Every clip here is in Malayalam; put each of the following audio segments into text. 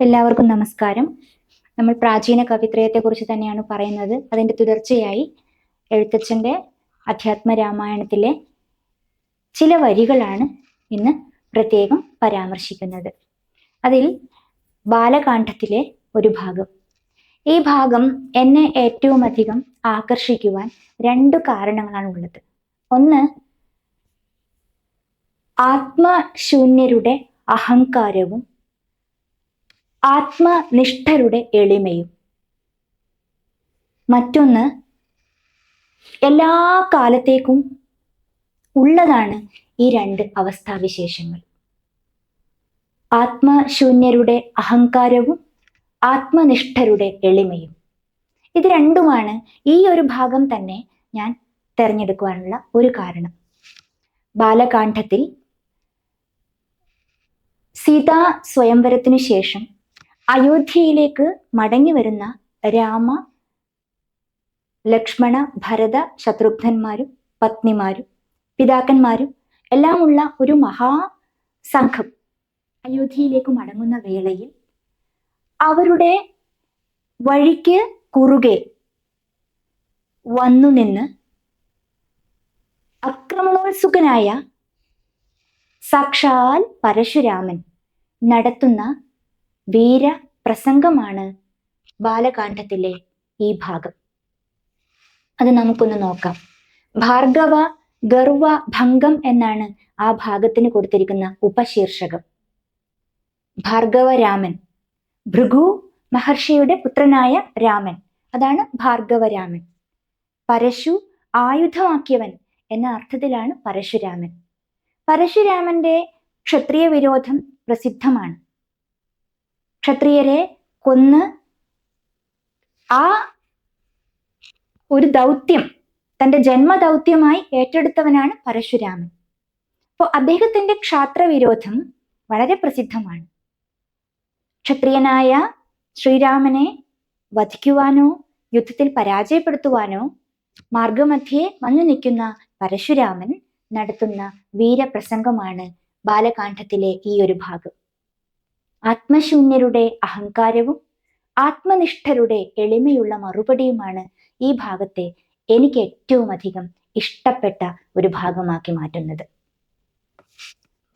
എല്ലാവർക്കും നമസ്കാരം. നമ്മൾ പ്രാചീന കവിത്രയത്തെ കുറിച്ച് തന്നെയാണ് പറയുന്നത്. അതിന്റെ തുടർച്ചയായി എഴുത്തച്ഛന്റെ അധ്യാത്മ രാമായണത്തിലെ ചില വരികളാണ് ഇന്ന് പ്രത്യേകം പരാമർശിക്കുന്നത്. അതിൽ ബാലകാന്ഡത്തിലെ ഒരു ഭാഗം. ഈ ഭാഗം എന്നെ ഏറ്റവും അധികം ആകർഷിക്കുവാൻ രണ്ടു കാരണങ്ങളാണ് ഉള്ളത്. ഒന്ന് ആത്മശൂന്യരുടെ അഹങ്കാരവും ആത്മനിഷ്ഠരുടെ എളിമയും. മറ്റൊന്ന് എല്ലാ കാലത്തേക്കും ഉള്ളതാണ് ഈ രണ്ട് അവസ്ഥാവിശേഷങ്ങൾ. ആത്മശൂന്യരുടെ അഹങ്കാരവും ആത്മനിഷ്ഠരുടെ എളിമയും. ഇത് രണ്ടുമാണ് ഈ ഒരു ഭാഗം തന്നെ ഞാൻ തിരഞ്ഞെടുക്കുവാനുള്ള ഒരു കാരണം. ബാലകാന്ഡത്തിൽ സീതാ സ്വയംവരത്തിനു ശേഷം അയോധ്യയിലേക്ക് മടങ്ങി വരുന്ന രാമ ലക്ഷ്മണ ഭരത ശത്രുഘ്നന്മാരും പത്നിമാരും പിതാക്കന്മാരും എല്ലാമുള്ള ഒരു മഹാ സംഘം അയോധ്യയിലേക്ക് മടങ്ങുന്ന വേളയിൽ അവരുടെ വഴിക്ക് കുറുകെ വന്നു നിന്ന് അക്രമണോത്സുകനായ സാക്ഷാൽ പരശുരാമൻ നടത്തുന്ന വീര പ്രസംഗമാണ് ബാലകാന്ഡത്തിലെ ഈ ഭാഗം. അത് നമുക്കൊന്ന് നോക്കാം. ഭാർഗവ ഗർവ ഭംഗം എന്നാണ് ആ ഭാഗത്തിന് കൊടുത്തിരിക്കുന്ന ഉപശീർഷകം. ഭാർഗവ രാമൻ ഭൃഗു മഹർഷിയുടെ പുത്രനായ രാമൻ അതാണ് ഭാർഗവ രാമൻ പരശു ആയുധമാക്കിയവൻ എന്ന അർത്ഥത്തിലാണ് പരശുരാമൻ. പരശുരാമന്റെ ക്ഷത്രിയ വിരോധം പ്രസിദ്ധമാണ്. ക്ഷത്രിയരെ കൊന്ന് ആ ഒരു ദൗത്യം തന്റെ ജന്മദൗത്യമായി ഏറ്റെടുത്തവനാണ് പരശുരാമൻ. അപ്പോൾ അദ്ദേഹത്തിന്റെ ക്ഷാത്രവിരോധം വളരെ പ്രസിദ്ധമാണ്. ക്ഷത്രിയനായ ശ്രീരാമനെ വധിക്കുവാനോ യുദ്ധത്തിൽ പരാജയപ്പെടുത്തുവാനോ മാർഗമധ്യേ വന്നു നിൽക്കുന്ന പരശുരാമൻ നടത്തുന്ന വീരപ്രസംഗമാണ് ബാലകാന്ഡത്തിലെ ഈ ഒരു ഭാഗം. ആത്മശൂന്യരുടെ അഹങ്കാരവും ആത്മനിഷ്ഠരുടെ എളിമയുള്ള മറുപടിയുമാണ് ഈ ഭാഗത്തെ എനിക്ക് ഏറ്റവും അധികം ഇഷ്ടപ്പെട്ട ഒരു ഭാഗമാക്കി മാറ്റുന്നത്.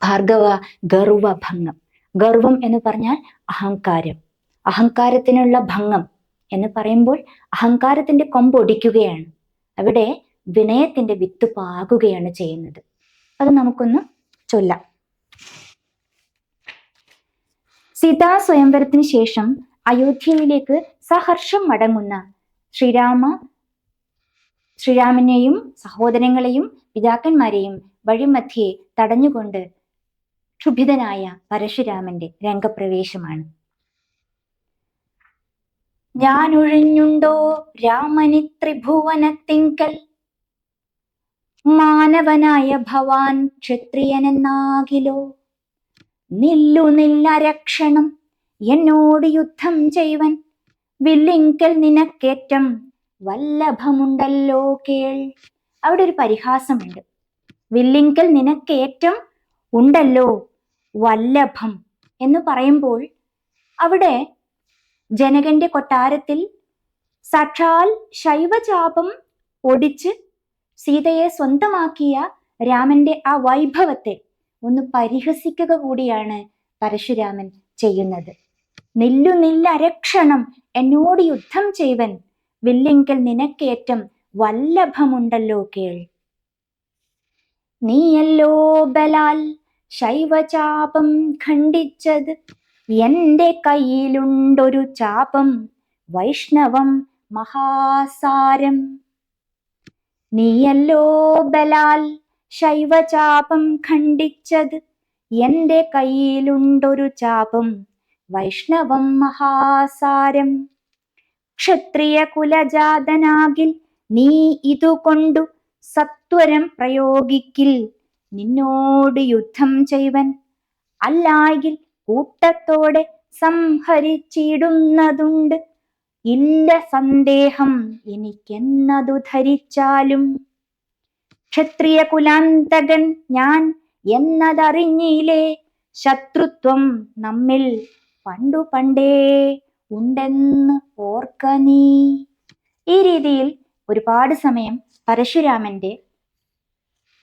ഭാർഗവ ഗർവ ഭംഗം ഗർവം എന്ന് പറഞ്ഞാൽ അഹങ്കാരം. അഹങ്കാരത്തിനുള്ള ഭംഗം എന്ന് പറയുമ്പോൾ അഹങ്കാരത്തിന്റെ കൊമ്പൊടിക്കുകയാണ് അവിടെ വിനയത്തിന്റെ വിത്ത് പാകുകയാണ് ചെയ്യുന്നത്. അത് നമുക്കൊന്ന് ചൊല്ലാം. സീതാ സ്വയംവരത്തിന് ശേഷം അയോധ്യയിലേക്ക് സഹർഷം മടങ്ങുന്ന ശ്രീരാമ ശ്രീരാമനെയും സഹോദരങ്ങളെയും പിതാക്കന്മാരെയും വഴിമധ്യേ തടഞ്ഞുകൊണ്ട് ക്ഷുഭിതനായ പരശുരാമന്റെ രംഗപ്രവേശമാണ്. ഞാൻ ഒഴിഞ്ഞുണ്ടോ രാമനി ത്രിഭുവനത്തിങ്കൽ? മാനവനായ ഭവാൻ ക്ഷത്രിയനെന്നാകിലോ? നില്ലു നില്ലരക്ഷണം എന്നോട് യുദ്ധം ചെയ്വൻ. വില്ലിങ്കൽ നിനക്കേറ്റം വല്ലഭമുണ്ടല്ലോ കേൾ. അവിടെ ഒരു പരിഹാസമുണ്ട്. വില്ലിങ്കൽ നിനക്കേറ്റം ഉണ്ടല്ലോ വല്ലഭം എന്ന് പറയുമ്പോൾ അവിടെ ജനകന്റെ കൊട്ടാരത്തിൽ സാക്ഷാൽ ശൈവചാപം ഒടിച്ച് സീതയെ സ്വന്തമാക്കിയ രാമന്റെ ആ വൈഭവത്തെ ഒന്ന് പരിഹസിക്കുക കൂടിയാണ് പരശുരാമൻ ചെയ്യുന്നത്. നില്ലു നില്ലരക്ഷണം എന്നോട് യുദ്ധം ചെയ്വൻ. വില്ലിങ്കൽ നിനക്കേറ്റം വല്ലഭമുണ്ടല്ലോ കേൾ. നീയല്ലോ ബലാൽ ശൈവചാപം ഖണ്ഡിച്ചത്. എന്റെ കയ്യിലുണ്ടൊരു ചാപം വൈഷ്ണവം മഹാസാരം. നീയല്ലോ ബലാൽ ശൈവചാപം ഖണ്ഡിച്ചത്. എന്റെ കയ്യിലുണ്ടൊരു ചാപം വൈഷ്ണവം മഹാസാരം. ക്ഷത്രിയ കുലജാതനാകിൽ നീ ഇതുകൊണ്ടു സത്വരം പ്രയോഗിക്കിൽ നിന്നോട് യുദ്ധം ചെയ്വൻ. അല്ലായിൽ കൂട്ടത്തോടെ സംഹരിച്ചിടുന്നതുണ്ട്. ഇല്ല സന്ദേഹം എനിക്കെന്നതു ധരിച്ചാലും. ക്ഷത്രിയ കുലാന്തകൻ ഞാൻ എന്നതറിഞ്ഞില്ലേ? ശത്രുത്വം നമ്മിൽ പണ്ടു പണ്ടേ ഉണ്ടെന്ന് ഓർക്ക നീ. ഈ രീതിയിൽ ഒരുപാട് സമയം പരശുരാമന്റെ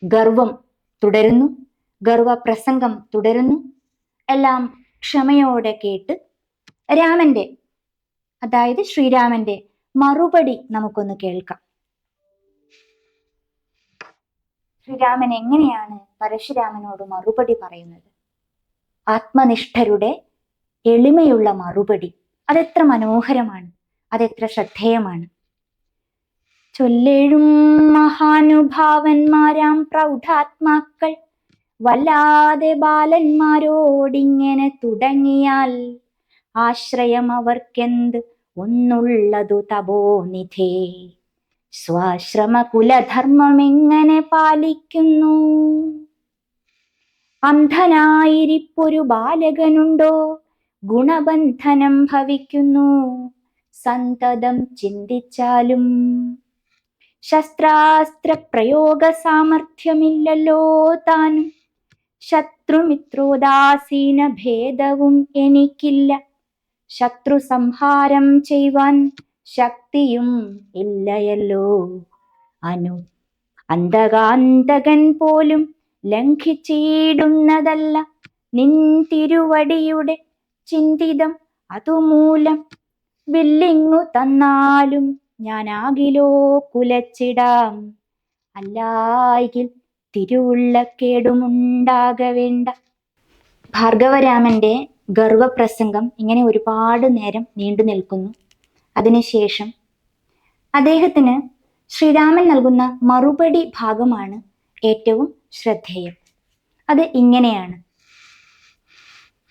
ഗർവം തുടരുന്നു ഗർവപ്രസംഗം തുടരുന്നു. എല്ലാം ക്ഷമയോടെ കേട്ട് രാമന്റെ അതായത് ശ്രീരാമന്റെ മറുപടി നമുക്കൊന്ന് കേൾക്കാം. ശ്രീരാമൻ എങ്ങനെയാണ് പരശുരാമനോട് മറുപടി പറയുന്നത്? ആത്മനിഷ്ഠരുടെ എളിമയുള്ള മറുപടി. അതെത്ര മനോഹരമാണ്. അതെത്ര ശ്രദ്ധേയമാണ്. ചൊല്ലേഴും മഹാനുഭാവന്മാരാം പ്രൗഢാത്മാക്കൾ വല്ലാതെ ബാലന്മാരോടിങ്ങനെ തുടങ്ങിയാൽ ആശ്രയം അവർക്കെന്ത് ഒന്നുള്ളതു തപോനിധേ സ്വാശ്രമ കുലധർമ്മം എങ്ങനെ പാലിക്കുന്നു? അന്ധനായിരിപ്പൊരു ബാലകനുണ്ടോ? ഗുണബന്ധനം ഭവിക്കുന്നു. സന്തതം ചിന്തിച്ചാലും ശസ്ത്രാസ്ത്ര പ്രയോഗ സാമർഥ്യമില്ലല്ലോ താനും ശത്രുമിത്രോദാസീന ഭേദവും എനിക്കില്ല. ശത്രു സംഹാരം ചെയ്യുവാൻ ശക്തിയും ഇല്ലയല്ലോ. അനു അന്തകാന്തകൻ പോലും ലംഘിച്ചിടുന്നതല്ല നിൻ തിരുവടിയുടെ ചിന്തിതം. അതുമൂലം വില്ലിങ്ങു തന്നാലും ഞാൻ ഞാനാകിലോ കുലച്ചിടാം. അല്ലായിൽ തിരുവുള്ളക്കേടുമുണ്ടാക വേണ്ട ഭാർഗവരാമന്റെ ഗർവപ്രസംഗം ഇങ്ങനെ ഒരുപാട് നേരം നീണ്ടു നിൽക്കുന്നു. അതിനുശേഷം അദ്ദേഹത്തിന് ശ്രീരാമൻ നൽകുന്ന മറുപടി ഭാഗമാണ് ഏറ്റവും ശ്രദ്ധേയം. അത് ഇങ്ങനെയാണ്.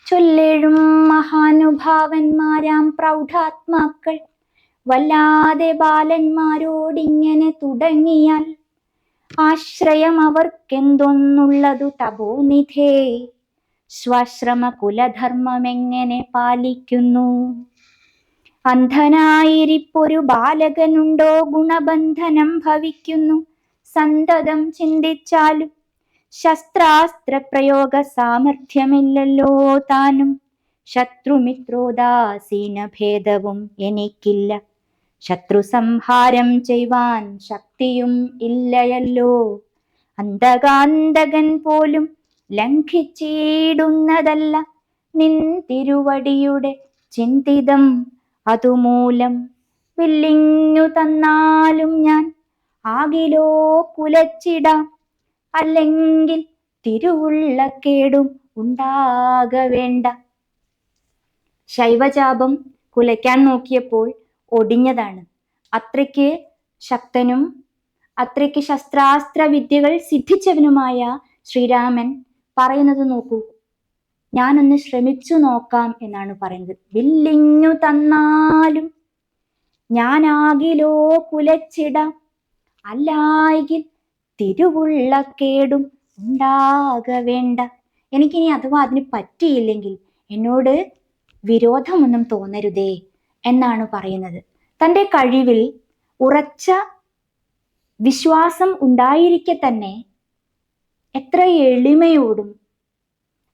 ചൊല്ലേഴും മഹാനുഭാവന്മാരാം പ്രൗഢാത്മാക്കൾ വല്ലാതെ ബാലന്മാരോടിങ്ങനെ തുടങ്ങിയാൽ ആശ്രയം അവർക്കെന്തൊന്നുള്ളതു തപോനിധേ. സ്വാശ്രമ കുലധർമ്മം എങ്ങനെ പാലിക്കുന്നു? അന്ധനായിരിപ്പൊരു ബാലകനുണ്ടോ ഗുണബന്ധനം ഭവിക്കുന്നു. സന്തതം ചിന്തിച്ചാലും ശസ്ത്രാസ്ത്ര പ്രയോഗ സാമർഥ്യമില്ലല്ലോ താനും. ശത്രുമിത്രോദാസീന ഭേദവും എനിക്കില്ല. ശത്രു സംഹാരം ചെയ്യുവാൻ ശക്തിയും ഇല്ലയല്ലോ. അന്തകാന്തകൻ പോലും ലംഘിച്ചിടുന്നതല്ല നിൻ തിരുവടിയുടെ ചിന്തിതം. അതുമൂലം വില്ലിങ്ങു തന്നാലും ഞാൻ ആകിലോ കുലച്ചിടാം അല്ലെങ്കിൽ തിരുവുള്ളക്കേടും ഉണ്ടാക വേണ്ട. ശൈവചാപം കുലയ്ക്കാൻ നോക്കിയപ്പോൾ ഒടിഞ്ഞതാണ്. അത്രയ്ക്ക് ശക്തനും അത്രയ്ക്ക് ശസ്ത്രാസ്ത്ര വിദ്യകൾ സിദ്ധിച്ചവനുമായ ശ്രീരാമൻ പറയുന്നത് നോക്കൂ. ഞാനൊന്ന് ശ്രമിച്ചു നോക്കാം എന്നാണ് പറയുന്നത്. വില്ലിങ്ങു തന്നാലും ഞാനാകിലോ കുലച്ചിടാം. അല്ലായെങ്കിൽ തിരുവുള്ളക്കേടും ഉണ്ടാക വേണ്ട. എനിക്കിനി അഥവാ അതിന് പറ്റിയില്ലെങ്കിൽ എന്നോട് വിരോധമൊന്നും തോന്നരുതേ എന്നാണ് പറയുന്നത്. തന്റെ കഴിവിൽ ഉറച്ച വിശ്വാസം ഉണ്ടായിരിക്കെ തന്നെ എത്ര എളിമയോടും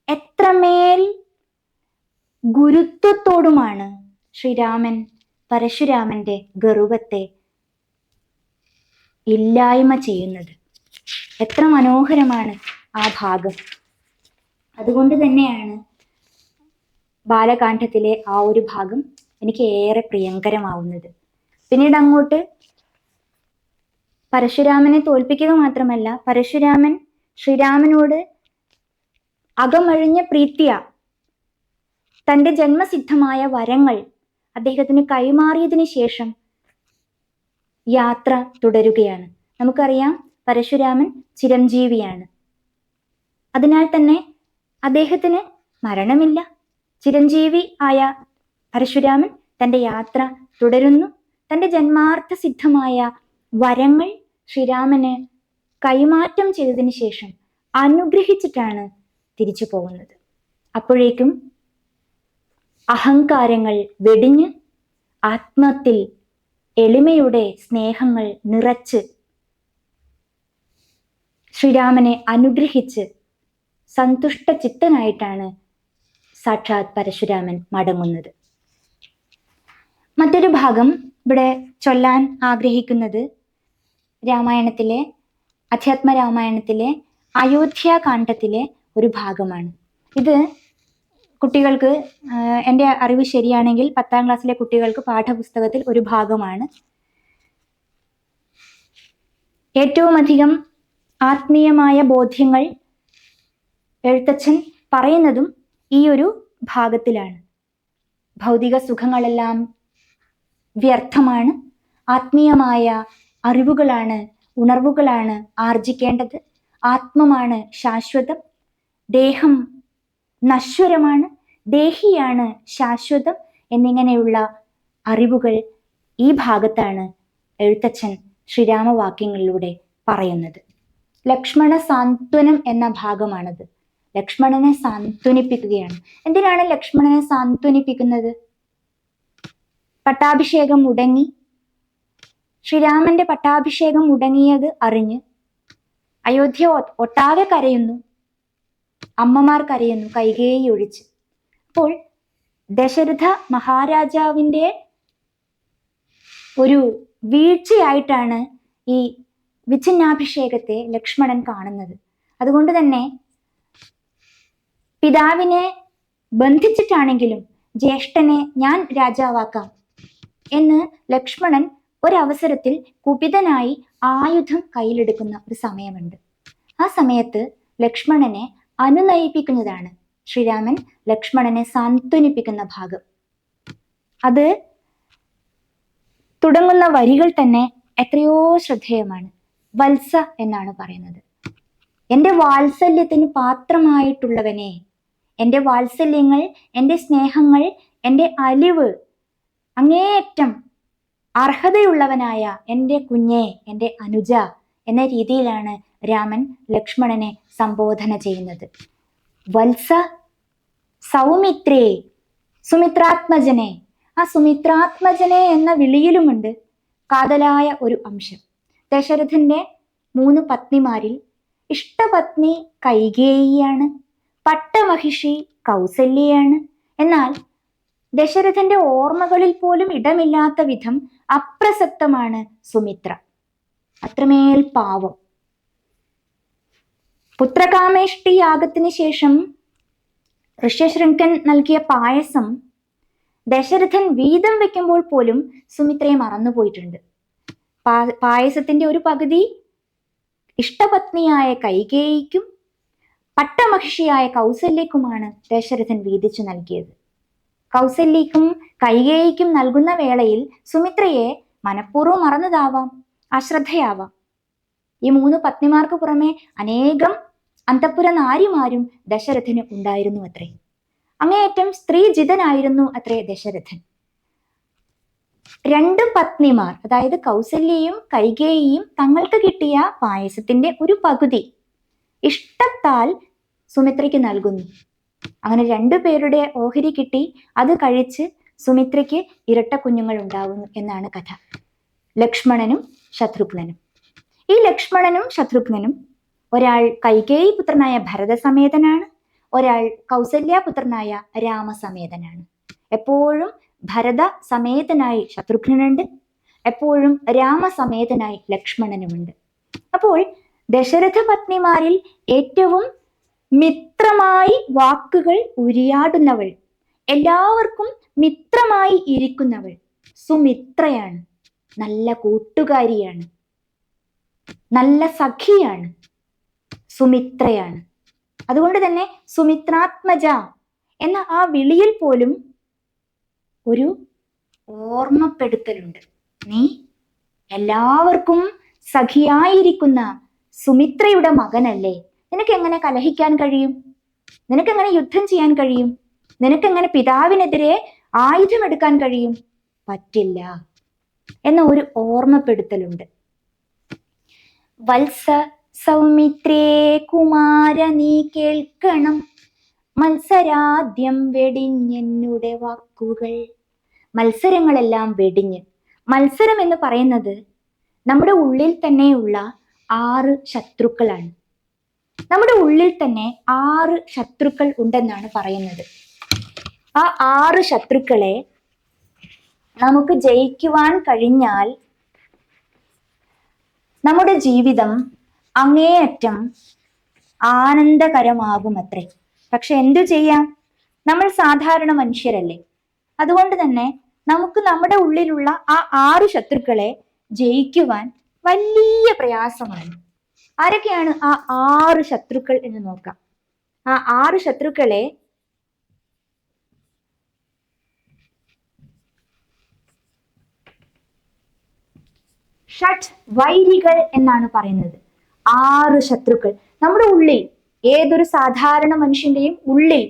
എത്രമേൽ ഗുരുത്വത്തോടുമാണ് ശ്രീരാമൻ പരശുരാമന്റെ ഗർവത്തെ ഇല്ലായ്മ ചെയ്യുന്നത്? എത്ര മനോഹരമാണ് ആ ഭാഗം. അതുകൊണ്ട് തന്നെയാണ് ബാലകാന്ഡത്തിലെ ആ ഒരു ഭാഗം എനിക്ക് ഏറെ പ്രിയങ്കരമാവുന്നത്. പിന്നീട് അങ്ങോട്ട് പരശുരാമനെ തോൽപ്പിക്കുക മാത്രമല്ല പരശുരാമൻ ശ്രീരാമനോട് അകമഴിഞ്ഞ പ്രീത്യ തന്റെ ജന്മസിദ്ധമായ വരങ്ങൾ അദ്ദേഹത്തിന് കൈമാറിയതിന് ശേഷം യാത്ര തുടരുകയാണ്. നമുക്കറിയാം പരശുരാമൻ ചിരഞ്ജീവിയാണ്. അതിനാൽ തന്നെ അദ്ദേഹത്തിന് മരണമില്ല. ചിരഞ്ജീവി ആയ പരശുരാമൻ തന്റെ യാത്ര തുടരുന്നു. തന്റെ ജന്മാർത്ഥ സിദ്ധമായ വരങ്ങൾ ശ്രീരാമന് കൈമാറ്റം ചെയ്തതിന് ശേഷം അനുഗ്രഹിച്ചിട്ടാണ് തിരിച്ചു പോകുന്നത്. അപ്പോഴേക്കും അഹങ്കാരങ്ങൾ വെടിഞ്ഞ് ആത്മത്തിൽ എളിമയുടെ സ്നേഹങ്ങൾ നിറച്ച് ശ്രീരാമനെ അനുഗ്രഹിച്ച് സന്തുഷ്ട ചിത്തനായിട്ടാണ് സാക്ഷാത് പരശുരാമൻ മടങ്ങുന്നത്. മറ്റൊരു ഭാഗം ഇവിടെ ചൊല്ലാൻ ആഗ്രഹിക്കുന്നത് രാമായണത്തിലെ അധ്യാത്മ രാമായണത്തിലെ അയോധ്യാകാന്ഡത്തിലെ ഒരു ഭാഗമാണ്. ഇത് കുട്ടികൾക്ക് എന്റെ അറിവ് ശരിയാണെങ്കിൽ പത്താം ക്ലാസ്സിലെ കുട്ടികൾക്ക് പാഠപുസ്തകത്തിൽ ഒരു ഭാഗമാണ്. ഏറ്റവും അധികം ആത്മീയമായ ബോധ്യങ്ങൾ എഴുത്തച്ഛൻ പറയുന്നതും ഈ ഒരു ഭാഗത്തിലാണ്. ഭൗതിക സുഖങ്ങളെല്ലാം വ്യർത്ഥമാണ്. ആത്മീയമായ അറിവുകളാണ് ഉണർവുകളാണ് ആർജിക്കേണ്ടത് ആത്മമാണ് ശാശ്വതം. ദേഹം നശ്വരമാണ് ദേഹിയാണ് ശാശ്വതം എന്നിങ്ങനെയുള്ള അറിവുകൾ ഈ ഭാഗത്താണ് എഴുത്തച്ഛൻ ശ്രീരാമവാക്യങ്ങളിലൂടെ പറയുന്നത്. ലക്ഷ്മണ സാന്ത്വനം എന്ന ഭാഗമാണത്. ലക്ഷ്മണനെ സാന്ത്വനിപ്പിക്കുകയാണ്. എന്തിനാണ് ലക്ഷ്മണനെ സാന്ത്വനിപ്പിക്കുന്നത്? പട്ടാഭിഷേകം മുടങ്ങി. ശ്രീരാമന്റെ പട്ടാഭിഷേകം മുടങ്ങിയത് അറിഞ്ഞ്. അയോധ്യ ഒട്ടാകെ കരയുന്നു. അമ്മമാർ കരയുന്നു കൈകേയി ഒഴിച്ച് അപ്പോൾ ദശരഥ മഹാരാജാവിന്റെ ഒരു വീഴ്ചയായിട്ടാണ് ഈ വിച്ഛിന്നാഭിഷേകത്തെ ലക്ഷ്മണൻ കാണുന്നത്. അതുകൊണ്ട് തന്നെ പിതാവിനെ ബന്ധിച്ചിട്ടാണെങ്കിലും ജ്യേഷ്ഠനെ ഞാൻ രാജാവാക്കാം എന്ന് ലക്ഷ്മണൻ ഒരവസരത്തിൽ കുപിതനായി ആയുധം കയ്യിലെടുക്കുന്ന ഒരു സമയമുണ്ട്. ആ സമയത്ത് ലക്ഷ്മണനെ അനുനയിപ്പിക്കുന്നതാണ്. ശ്രീരാമൻ ലക്ഷ്മണനെ സാന്ത്വനിപ്പിക്കുന്ന ഭാഗം. അത് തുടങ്ങുന്ന വരികൾ തന്നെ എത്രയോ ശ്രദ്ധേയമാണ്. വത്സ എന്നാണ് പറയുന്നത്. എന്റെ വാത്സല്യത്തിന് പാത്രമായിട്ടുള്ളവനെ എന്റെ വാത്സല്യങ്ങൾ എന്റെ സ്നേഹങ്ങൾ എന്റെ അലിവ് അങ്ങേയറ്റം അർഹതയുള്ളവനായ എന്റെ കുഞ്ഞെ എന്റെ അനുജ എന്ന രീതിയിലാണ് രാമൻ ലക്ഷ്മണനെ സംബോധന ചെയ്യുന്നത്. വത്സ സൗമിത്രേ സുമിത്രാത്മജനെ. ആ സുമിത്രാത്മജനെ എന്ന വിളിയിലുമുണ്ട് കാതലായ ഒരു അംശം. ദശരഥന്റെ മൂന്ന് പത്നിമാരിൽ ഇഷ്ടപത്നി കൈകേയിയാണ് പട്ടമഹിഷി കൗസല്യയാണ്. എന്നാൽ ദശരഥന്റെ ഓർമ്മകളിൽ പോലും ഇടമില്ലാത്ത വിധം അപ്രസക്തമാണ് സുമിത്ര. അത്രമേൽ പാവം. പുത്രകാമേഷ്ടി യാഗത്തിന് ശേഷം ഋഷ്യശൃംഖൻ നൽകിയ പായസം ദശരഥൻ വീതം വെക്കുമ്പോൾ പോലും സുമിത്രയെ മറന്നുപോയിട്ടുണ്ട് പാ- പായസത്തിന്റെ ഒരു പകുതി ഇഷ്ടപത്നിയായ കൈകേയിക്കും പട്ടമഹിഷിയായ കൗസല്യക്കുമാണ് ദശരഥൻ വീതിച്ചു നൽകിയത്. കൗസല്യക്കും കൈകേയിക്കും നൽകുന്ന വേളയിൽ സുമിത്രയെ മനഃപൂർവം മറന്നതാവാം അശ്രദ്ധയാവാം. ഈ മൂന്ന് പത്നിമാർക്ക് പുറമെ അനേകം അന്തപുര നാരിമാരും ദശരഥന് ഉണ്ടായിരുന്നു അത്രേ. അങ്ങേയറ്റം സ്ത്രീജിതനായിരുന്നു അത്രേ ദശരഥൻ. രണ്ട് പത്നിമാർ അതായത് കൗസല്യയും കൈകേയിയും തങ്ങൾക്ക് കിട്ടിയ പായസത്തിന്റെ ഒരു പകുതി ഇഷ്ടത്താൽ സുമിത്രയ്ക്ക് നൽകുന്നു. അങ്ങനെ രണ്ടു പേരുടെ ഓഹരി കിട്ടി അത് കഴിച്ച് സുമിത്രയ്ക്ക് ഇരട്ട കുഞ്ഞുങ്ങൾ ഉണ്ടാകുന്നു എന്നാണ് കഥ. ലക്ഷ്മണനും ശത്രുഘ്നനും. ഈ ലക്ഷ്മണനും ശത്രുഘ്നനും ഒരാൾ കൈകേയി പുത്രനായ ഭരതസമേതനാണ് ഒരാൾ കൗസല്യാപുത്രനായ രാമസമേതനാണ്. എപ്പോഴും ഭരത സമേതനായി ശത്രുഘ്നനുണ്ട് എപ്പോഴും രാമസമേതനായി ലക്ഷ്മണനുമുണ്ട്. അപ്പോൾ ദശരഥ പത്നിമാരിൽ ഏറ്റവും മിത്രമായി വാക്കുകൾ ഉരിയാടുന്നവൾ എല്ലാവർക്കും മിത്രമായി ഇരിക്കുന്നവൾ സുമിത്രയാണ് നല്ല കൂട്ടുകാരിയാണ്. നല്ല സഖിയാണ്. സുമിത്രയാണ്. അതുകൊണ്ട് തന്നെ സുമിത്രാത്മജ എന്ന ആ വിളിയിൽ പോലും ഒരു ഓർമ്മപ്പെടുത്തലുണ്ട്. നീ എല്ലാവർക്കും സഖിയായിരിക്കുന്ന സുമിത്രയുടെ മകനല്ലേ? നിനക്ക് എങ്ങനെ കലഹിക്കാൻ കഴിയും? നിനക്ക് എങ്ങനെ യുദ്ധം ചെയ്യാൻ കഴിയും? നിനക്ക് എങ്ങനെ പിതാവിനെതിരെ ആയുധമെടുക്കാൻ കഴിയും? പറ്റില്ല. എന്ന ഒരു ഓർമ്മപ്പെടുത്തലുണ്ട്. വത്സ സൗമിത്രേ കുമാര നീ കേൾക്കണം. മത്സരാദ്യം വെടിഞ്ഞെന്നുടെ വാക്കുകൾ. മത്സരങ്ങളെല്ലാം വെടിഞ്ഞ്. മത്സരം എന്ന് പറയുന്നത് നമ്മുടെ ഉള്ളിൽ തന്നെയുള്ള ആറ് ശത്രുക്കളാണ്. നമ്മുടെ ഉള്ളിൽ തന്നെ ആറ് ശത്രുക്കൾ ഉണ്ടെന്നാണ് പറയുന്നത്. ആ ആറ് ശത്രുക്കളെ നമുക്ക് ജയിക്കുവാൻ കഴിഞ്ഞാൽ നമ്മുടെ ജീവിതം അങ്ങേയറ്റം ആനന്ദകരമാകുമത്രേ. പക്ഷെ എന്തു ചെയ്യാം? നമ്മൾ സാധാരണ മനുഷ്യരല്ലേ? അതുകൊണ്ട് തന്നെ നമുക്ക് നമ്മുടെ ഉള്ളിലുള്ള ആ ആറ് ശത്രുക്കളെ ജയിക്കുവാൻ വലിയ പ്രയാസമാണ്. ആരൊക്കെയാണ് ആ ആറ് ശത്രുക്കൾ എന്ന് നോക്കാം. ആ ആറ് ശത്രുക്കളെ ഷട്ട് വൈരികൾ എന്നാണ് പറയുന്നത്. ആറ് ശത്രുക്കൾ. നമ്മുടെ ഉള്ളിൽ ഏതൊരു സാധാരണ മനുഷ്യന്റെയും ഉള്ളിൽ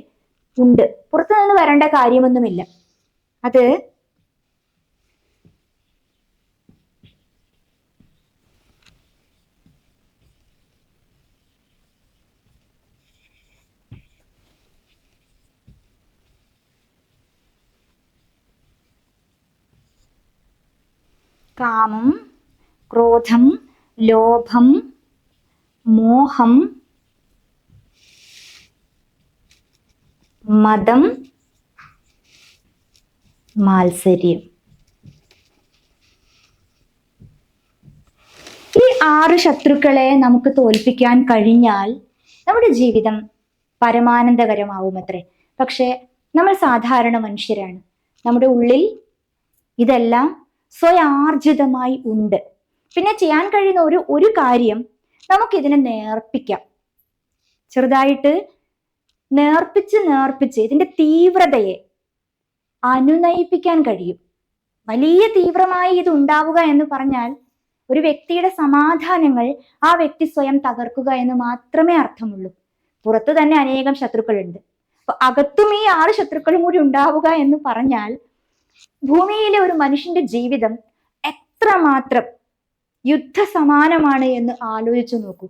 ഉണ്ട്. പുറത്തു നിന്ന് വരേണ്ട കാര്യമൊന്നുമില്ല. അത് കാമം ക്രോധം ലോഭം മോഹം മതം മാത്സര്യം. ഈ ആറ് ശത്രുക്കളെ നമുക്ക് തോൽപ്പിക്കാൻ കഴിഞ്ഞാൽ നമ്മുടെ ജീവിതം പരമാനന്ദകരമാവും പരമാനന്ദകരമാവുമത്രേ. പക്ഷേ നമ്മൾ സാധാരണ മനുഷ്യരാണ്. നമ്മുടെ ഉള്ളിൽ ഇതെല്ലാം സ്വയാർജിതമായി ഉണ്ട്. പിന്നെ ചെയ്യാൻ കഴിയുന്ന ഒരു ഒരു കാര്യം നമുക്കിതിനെ നേർപ്പിക്കാം. ചെറുതായിട്ട് നേർപ്പിച്ച് നേർപ്പിച്ച് ഇതിന്റെ തീവ്രതയെ അനുനയിപ്പിക്കാൻ കഴിയും. വലിയ തീവ്രമായി ഇത് ഉണ്ടാവുക എന്ന് പറഞ്ഞാൽ ഒരു വ്യക്തിയുടെ സമാധാനങ്ങൾ ആ വ്യക്തി സ്വയം തകർക്കുക എന്ന് മാത്രമേ അർത്ഥമുള്ളൂ. പുറത്തു തന്നെ അനേകം ശത്രുക്കളുണ്ട്. അപ്പൊ അകത്തും ഈ ആറ് ശത്രുക്കളും കൂടി ഉണ്ടാവുക എന്ന് പറഞ്ഞാൽ ഭൂമിയിലെ ഒരു മനുഷ്യന്റെ ജീവിതം എത്രമാത്രം യുദ്ധസമാനമാണ് എന്ന് ആലോചിച്ചു നോക്കൂ.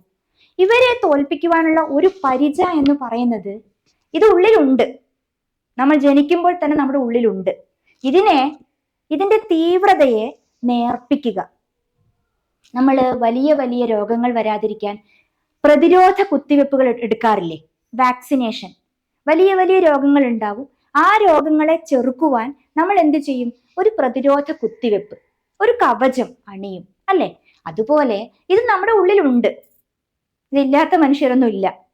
ഇവരെ തോൽപ്പിക്കുവാനുള്ള ഒരു പരിച എന്ന് പറയുന്നത് ഇത് ഉള്ളിലുണ്ട്. നമ്മൾ ജനിക്കുമ്പോൾ തന്നെ നമ്മുടെ ഉള്ളിലുണ്ട്. ഇതിനെ ഇതിന്റെ തീവ്രതയെ നേർപ്പിക്കുക. നമ്മൾ വലിയ വലിയ രോഗങ്ങൾ വരാതിരിക്കാൻ പ്രതിരോധ കുത്തിവെപ്പുകൾ എടുക്കാറില്ലേ? വാക്സിനേഷൻ. വലിയ വലിയ രോഗങ്ങൾ ഉണ്ടാവും. ആ രോഗങ്ങളെ ചെറുക്കുവാൻ നമ്മൾ എന്ത് ചെയ്യും? ഒരു പ്രതിരോധ കുത്തിവെപ്പ് ഒരു കവചം അണിയും അല്ലെ? അതുപോലെ ഇത് നമ്മുടെ ഉള്ളിലുണ്ട്. ഇതില്ലാത്ത മനുഷ്യരൊന്നും ഇല്ല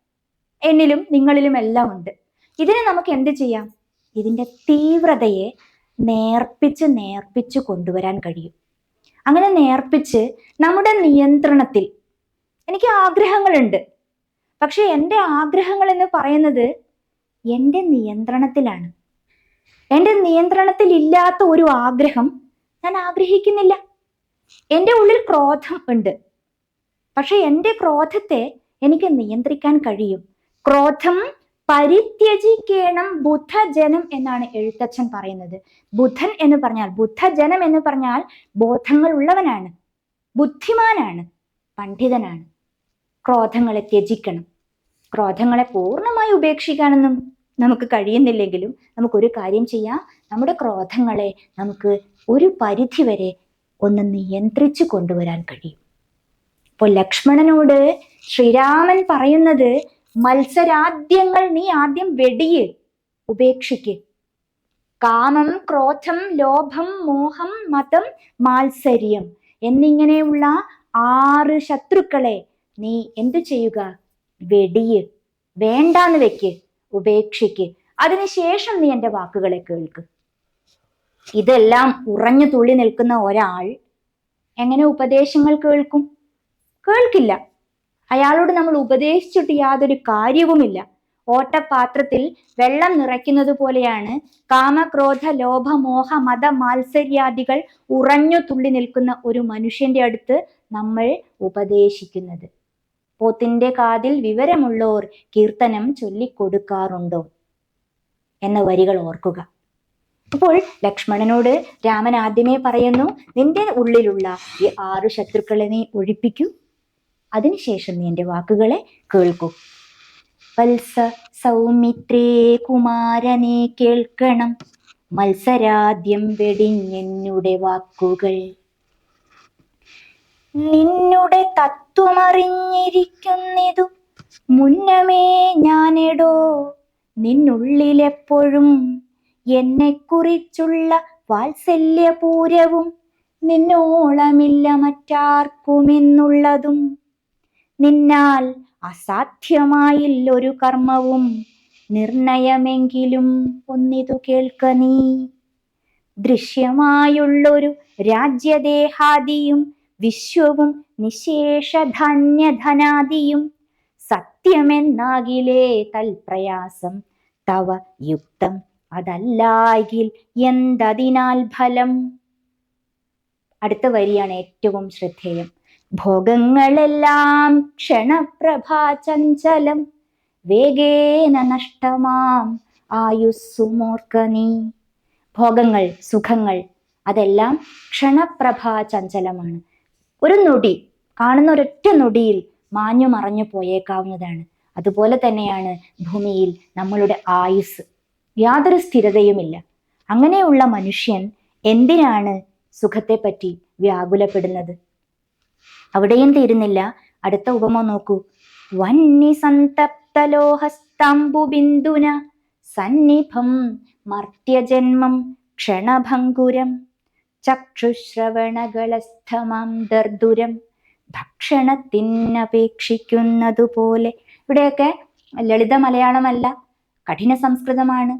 എന്നിലും നിങ്ങളിലും എല്ലാം ഉണ്ട്. ഇതിനെ നമുക്ക് എന്ത് ചെയ്യാം? ഇതിന്റെ തീവ്രതയെ നേർപ്പിച്ച് നേർപ്പിച്ച് കൊണ്ടുവരാൻ കഴിയും. അങ്ങനെ നേർപ്പിച്ച് നമ്മുടെ നിയന്ത്രണത്തിൽ എനിക്ക് ആഗ്രഹങ്ങളുണ്ട്. പക്ഷെ എന്റെ ആഗ്രഹങ്ങൾ എന്ന് പറയുന്നത് എന്റെ നിയന്ത്രണത്തിലാണ്. എന്റെ നിയന്ത്രണത്തിൽ ഇല്ലാത്ത ഒരു ആഗ്രഹം ഞാൻ ആഗ്രഹിക്കുന്നില്ല. എന്റെ ഉള്ളിൽ ക്രോധം ഉണ്ട്. പക്ഷെ എന്റെ ക്രോധത്തെ എനിക്ക് നിയന്ത്രിക്കാൻ കഴിയും. ക്രോധം പരിത്യജിക്കേണം ബുദ്ധജനം എന്നാണ് എഴുത്തച്ഛൻ പറയുന്നത്. ബുദ്ധൻ എന്ന് പറഞ്ഞാൽ ബുദ്ധജനം എന്ന് പറഞ്ഞാൽ ബോധങ്ങൾ ഉള്ളവനാണ് ബുദ്ധിമാനാണ് പണ്ഡിതനാണ്. ക്രോധങ്ങളെ ത്യജിക്കണം. ക്രോധങ്ങളെ പൂർണമായി ഉപേക്ഷിക്കാനൊന്നും നമുക്ക് കഴിയുന്നില്ലെങ്കിലും നമുക്കൊരു കാര്യം ചെയ്യാം. നമ്മുടെ ക്രോധങ്ങളെ നമുക്ക് ഒരു പരിധി വരെ ഒന്ന് നിയന്ത്രിച്ചു കൊണ്ടുവരാൻ കഴിയും. ഇപ്പോൾ ലക്ഷ്മണനോട് ശ്രീരാമൻ പറയുന്നത് മത്സരാദ്യങ്ങൾ നീ ആദ്യം വെടിയ് ഉപേക്ഷിക്ക്. കാമം ക്രോധം ലോഭം മോഹം മതം മാത്സര്യം എന്നിങ്ങനെയുള്ള ആറ് ശത്രുക്കളെ നീ എന്തു ചെയ്യുക? വെടിയ്. വേണ്ടാന്ന് വെക്ക് ഉപേക്ഷിക്ക്. അതിനുശേഷം നീ എന്റെ വാക്കുകളെ കേൾക്ക്. ഇതെല്ലാം ഉറഞ്ഞു തുള്ളി നിൽക്കുന്ന ഒരാൾ എങ്ങനെ ഉപദേശങ്ങൾ കേൾക്കും? കേൾക്കില്ല. അയാളോട് നമ്മൾ ഉപദേശിച്ചിട്ട് യാതൊരു കാര്യവുമില്ല. ഓട്ടപാത്രത്തിൽ വെള്ളം നിറയ്ക്കുന്നത് പോലെയാണ് കാമക്രോധ ലോഭമോഹ മത മാത്സര്യാദികൾ ഉറഞ്ഞു തുള്ളി നിൽക്കുന്ന ഒരു മനുഷ്യന്റെ അടുത്ത് നമ്മൾ ഉപദേശിക്കുന്നത്. പോത്തിന്റെ കാതിൽ വിവരമുള്ളോർ കീർത്തനം ചൊല്ലിക്കൊടുക്കാറുണ്ടോ? എന്ന വരികൾ ഓർക്കുക. അപ്പോൾ ലക്ഷ്മണനോട് രാമൻ ആദ്യമേ പറയുന്നു നിന്റെ ഉള്ളിലുള്ള ഈ ആറു ശത്രുക്കളെ നീ ഒഴിപ്പിക്കൂ. അതിനുശേഷം നീ എന്റെ വാക്കുകളെ കേൾക്കൂ. വത്സ സൗമിത്രേ കുമാരനെ കേൾക്കണം. മത്സരാദ്യം വെടിഞ്ഞെന്നുടെ വാക്കുകൾ. നിന്നുടെ തത്വമറിഞ്ഞിരിക്കുന്നിതു മുന്നമേ ഞാനെടോ. നിന്നുള്ളിലെപ്പോഴും എന്നെക്കുറിച്ചുള്ള വാത്സല്യപൂരവും നിന്നോളമില്ല മറ്റാർക്കുമെന്നുള്ളതും. നിന്നാൽ അസാധ്യമായില്ലൊരു കർമ്മവും നിർണയമെങ്കിലും ഒന്നിതു കേൾക്ക നീ. ദൃശ്യമായുള്ളൊരു രാജ്യദേഹാദിയും വിശ്വവും നിശേഷധന്യധനാദിയും സത്യമെന്നാകിലേ തൽപ്രയാസം തവ യുക്തം അതല്ലായിൽ എന്തതിനാൽ ഫലം? അടുത്ത വരിയാണ് ഏറ്റവും ശ്രദ്ധേയം. ഭോഗങ്ങളെല്ലാം ക്ഷണപ്രഭാചഞ്ചലം വേഗേന നഷ്ടമാം ആയുസ്സുമോർക്ക നീ. ഭോഗങ്ങൾ സുഖങ്ങൾ അതെല്ലാം ക്ഷണപ്രഭാ ചഞ്ചലമാണ്. ഒരു നൊടി കാണുന്ന ഒരൊറ്റ നൊടിയിൽ മാഞ്ഞു മറഞ്ഞു പോയേക്കാവുന്നതാണ്. അതുപോലെ തന്നെയാണ് ഭൂമിയിൽ നമ്മളുടെ ആയുസ് യാതൊരു സ്ഥിരതയുമില്ല. അങ്ങനെയുള്ള മനുഷ്യൻ എന്തിനാണ് സുഖത്തെപ്പറ്റി വ്യാകുലപ്പെടുന്നത്? അവിടെയും തീരുന്നില്ല. അടുത്ത ഉപമ നോക്കൂ. വന്നി സന്തപ്തലോഹസ്തംബു ബിന്ദുന സന്നിഭം മർത്യജന്മം ക്ഷണഭങ്കുരം ചക്ഷുശ്രവണകളസ്ഥമാം ദർദുരം ഭക്ഷണത്തിനപേക്ഷിക്കുന്നതുപോലെ. ഇവിടെയൊക്കെ ലളിത മലയാളമല്ല. കഠിന സംസ്കൃതമാണ്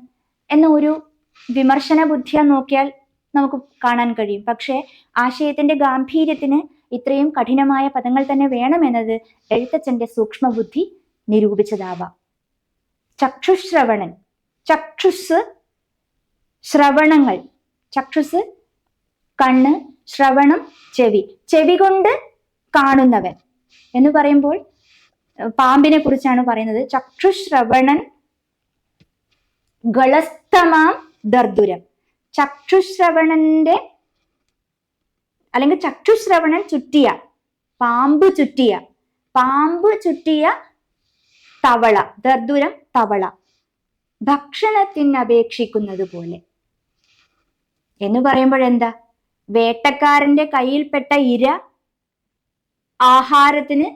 എന്ന ഒരു വിമർശന ബുദ്ധിയ നോക്കിയാൽ നമുക്ക് കാണാൻ കഴിയും. പക്ഷേ ആശയത്തിന്റെ ഗാംഭീര്യത്തിന് ഇത്രയും കഠിനമായ പദങ്ങൾ തന്നെ വേണമെന്നത് എഴുത്തച്ഛന്റെ സൂക്ഷ്മബുദ്ധി നിരൂപിച്ചതാവാം. ചക്ഷുശ്രവണൻ ചക്ഷുസ് ശ്രവണങ്ങൾ ചക്ഷുസ് കണ്ണ് ശ്രവണം ചെവി ചെവി കൊണ്ട് കാണുന്നവൻ എന്ന് പറയുമ്പോൾ പാമ്പിനെ കുറിച്ചാണ് പറയുന്നത്. ചക്ഷുശ്രവണൻ ഗളസ്തമാം ദർദുരം. ചക്ഷുശ്രവണന്റെ അല്ലെങ്കിൽ ചക്ഷുശ്രവണൻ ചുറ്റിയ പാമ്പ് ചുറ്റിയ പാമ്പ് ചുറ്റിയ തവള ദർദുരം തവള ഭക്ഷണത്തിന് അപേക്ഷിക്കുന്നത് പോലെ. എന്ന് പറയുമ്പോഴെന്താ വേട്ടക്കാരന്റെ കയ്യിൽപ്പെട്ട ഇര ആഹാരത്തിന്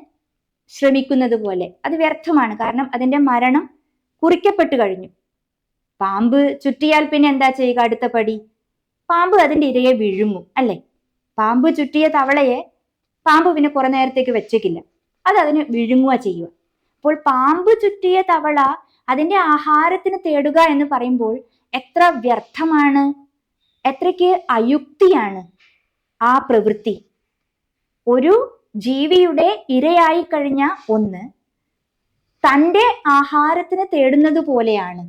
ശ്രമിക്കുന്നത് പോലെ. അത് വ്യർത്ഥമാണ്. കാരണം അതിന്റെ മരണം കുറിക്കപ്പെട്ടു കഴിഞ്ഞു. പാമ്പ് ചുറ്റിയാൽ പിന്നെ എന്താ ചെയ്യുക അടുത്ത പടി? പാമ്പ് അതിന്റെ ഇരയെ വിഴുങ്ങും അല്ലെ? പാമ്പ് ചുറ്റിയ തവളയെ പാമ്പ് പിന്നെ കുറെ നേരത്തേക്ക് വെച്ചേക്കില്ല. അത് അതിന് വിഴുങ്ങുക ചെയ്യുക. അപ്പോൾ പാമ്പ് ചുറ്റിയ തവള അതിന്റെ ആഹാരത്തിന് തേടുക എന്ന് പറയുമ്പോൾ എത്ര വ്യർത്ഥമാണ്? എത്രയ്ക്ക് അയുക്തിയാണ് ആ പ്രവൃത്തി? ഒരു ജീവിയുടെ ഇരയായി കഴിഞ്ഞ ഒന്ന് തന്റെ ആഹാരത്തിന് തേടുന്നത് പോലെയാണ്.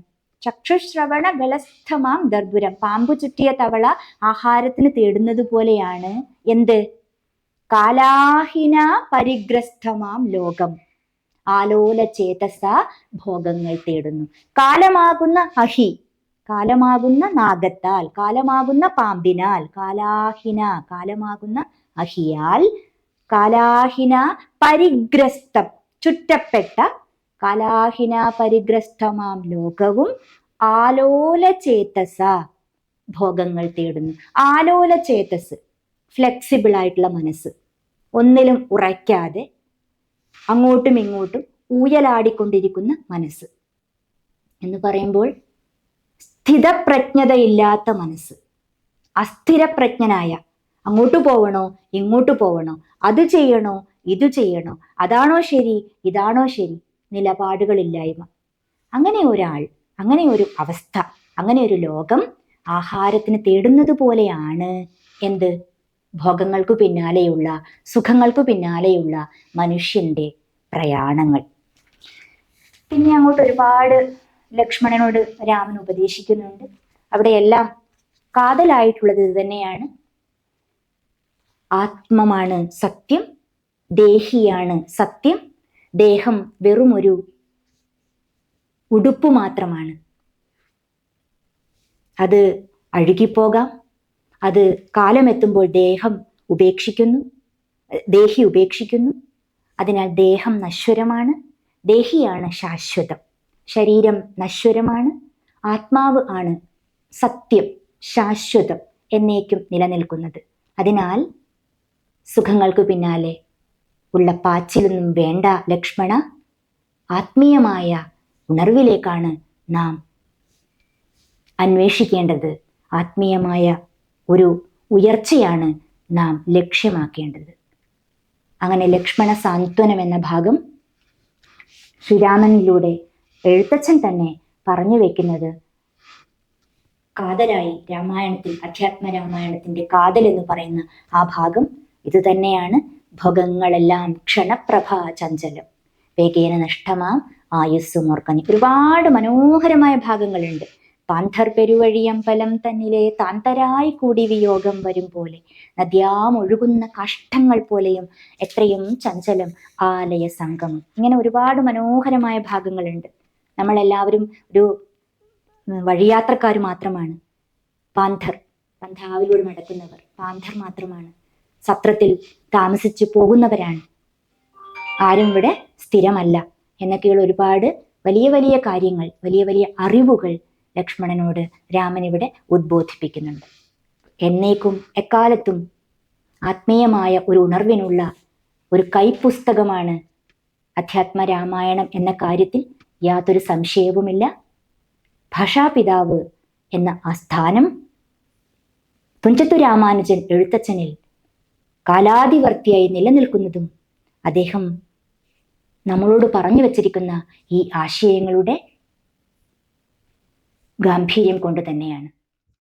ചക്ഷുശ്രവണ ഗലസ്ഥമാം ദർബുരം പാമ്പു ചുറ്റിയ തവള ആഹാരത്തിന് തേടുന്നത് പോലെയാണ്. എന്ത്? കാലാഹിന പരിഗ്രസ്തമാം ലോകം. ആലോല ചേതസ ഭോഗങ്ങൾ തേടുന്നു. കാലമാകുന്ന അഹി കാലമാകുന്ന നാഗത്താൽ കാലമാകുന്ന പാമ്പിനാൽ കാലാഹിന കാലമാകുന്ന അഹിയാൽ കാലാഹിന പരിഗ്രസ്തം ചുറ്റപ്പെട്ട കാലാഹിന പരിഗ്രസ്തമാം ലോകവും ആലോല ചേതസ ഭോഗങ്ങൾ തേടുന്നു. ആലോല ചേതസ് ഫ്ലെക്സിബിൾ ആയിട്ടുള്ള മനസ്സ്. ഒന്നിലും ഉറയ്ക്കാതെ അങ്ങോട്ടും ഇങ്ങോട്ടും ഊയലാടിക്കൊണ്ടിരിക്കുന്ന മനസ്സ് എന്ന് പറയുമ്പോൾ സ്ഥിതപ്രജ്ഞതയില്ലാത്ത മനസ്സ്. അസ്ഥിരപ്രജ്ഞനായ അങ്ങോട്ട് പോവണോ ഇങ്ങോട്ട് പോവണോ അത് ചെയ്യണോ ഇത് ചെയ്യണോ അതാണോ ശരി ഇതാണോ ശരി നിലപാടുകളില്ലായ്മ. അങ്ങനെ ഒരാൾ അങ്ങനെ ഒരു അവസ്ഥ അങ്ങനെ ഒരു ലോകം ആഹാരത്തിന് തേടുന്നത് പോലെയാണ് എന്ത്? ഭോഗങ്ങൾക്കു പിന്നാലെയുള്ള സുഖങ്ങൾക്കു പിന്നാലെയുള്ള മനുഷ്യന്റെ പ്രയാണങ്ങൾ. പിന്നെ അങ്ങോട്ട് ഒരുപാട് ലക്ഷ്മണനോട് രാമൻ ഉപദേശിക്കുന്നുണ്ട്. അവിടെയെല്ലാം കാതലായിട്ടുള്ളത് ഇത് തന്നെയാണ്. ആത്മമാണ് സത്യം ദേഹിയാണ് സത്യം ദേഹം വെറുമൊരു ഉടുപ്പ് മാത്രമാണ്. അത് അഴുകിപ്പോകാം. അത് കാലമെത്തുമ്പോൾ ദേഹം ഉപേക്ഷിക്കുന്നു. ദേഹി ഉപേക്ഷിക്കുന്നു. അതിനാൽ ദേഹം നശ്വരമാണ്. ദേഹിയാണ് ശാശ്വതം. ശരീരം നശ്വരമാണ്. ആത്മാവ് ആണ് സത്യം ശാശ്വതം എന്നേക്കും നിലനിൽക്കുന്നത്. അതിനാൽ സുഖങ്ങൾക്ക് പിന്നാലെ ഉള്ള പാച്ചിലൊന്നും വേണ്ട ലക്ഷ്മണ. ആത്മീയമായ ഉണർവിലേക്കാണ് നാം അന്വേഷിക്കേണ്ടത്. ആത്മീയമായ ഒരു ഉയർച്ചയാണ് നാം ലക്ഷ്യമാക്കേണ്ടത്. അങ്ങനെ ലക്ഷ്മണ സാന്ത്വനം എന്ന ഭാഗം ശ്രീരാമനിലൂടെ എഴുത്തച്ഛൻ തന്നെ പറഞ്ഞു വെക്കുന്നത് കാതലായി രാമായണത്തിൽ അധ്യാത്മ രാമായണത്തിന്റെ കാതൽ എന്ന് പറയുന്ന ആ ഭാഗം ഇത് തന്നെയാണ് ഭോഗങ്ങളെല്ലാം ക്ഷണപ്രഭ ചഞ്ചലം. വേഗേന നഷ്ടമാം ആയുസ്സു മോർക്കനി ഒരുപാട് മനോഹരമായ ഭാഗങ്ങളുണ്ട്. പാന്തർ പെരുവഴിയമ്പലം തന്നിലെ താന്തരായി കൂടി വിയോഗം വരും പോലെ നദ്യാം ഒഴുകുന്ന കാഷ്ടങ്ങൾ പോലെയും എത്രയും ചഞ്ചലം ആലയ സംഗമം. ഇങ്ങനെ ഒരുപാട് മനോഹരമായ ഭാഗങ്ങളുണ്ട്. നമ്മളെല്ലാവരും ഒരു വഴിയാത്രക്കാർ മാത്രമാണ്. പാന്തർ പന്ഥാവിലൂടെ നടക്കുന്നവർ. പാന്തർ മാത്രമാണ്. സത്രത്തിൽ താമസിച്ചു പോകുന്നവരാണ്. ആരും ഇവിടെ സ്ഥിരമല്ല. എന്നൊക്കെയുള്ള ഒരുപാട് വലിയ വലിയ കാര്യങ്ങൾ വലിയ വലിയ അറിവുകൾ ലക്ഷ്മണനോട് രാമൻ ഇവിടെ ഉദ്ബോധിപ്പിക്കുന്നുണ്ട്. എന്നേക്കും എക്കാലത്തും ആത്മീയമായ ഒരു ഉണർവിനുള്ള ഒരു കൈപ്പുസ്തകമാണ് അധ്യാത്മ രാമായണം എന്ന കാര്യത്തിൽ യാതൊരു സംശയവുമില്ല. ഭാഷാപിതാവ് എന്ന ആ സ്ഥാനം തുഞ്ചത്തു രാമാനുജൻ എഴുത്തച്ഛനിൽ കാലാതിവർത്തിയായി നിലനിൽക്കുന്നതും അദ്ദേഹം നമ്മളോട് പറഞ്ഞു വച്ചിരിക്കുന്ന ഈ ആശയങ്ങളുടെ ഗാംഭീര്യം കൊണ്ട് തന്നെയാണ്.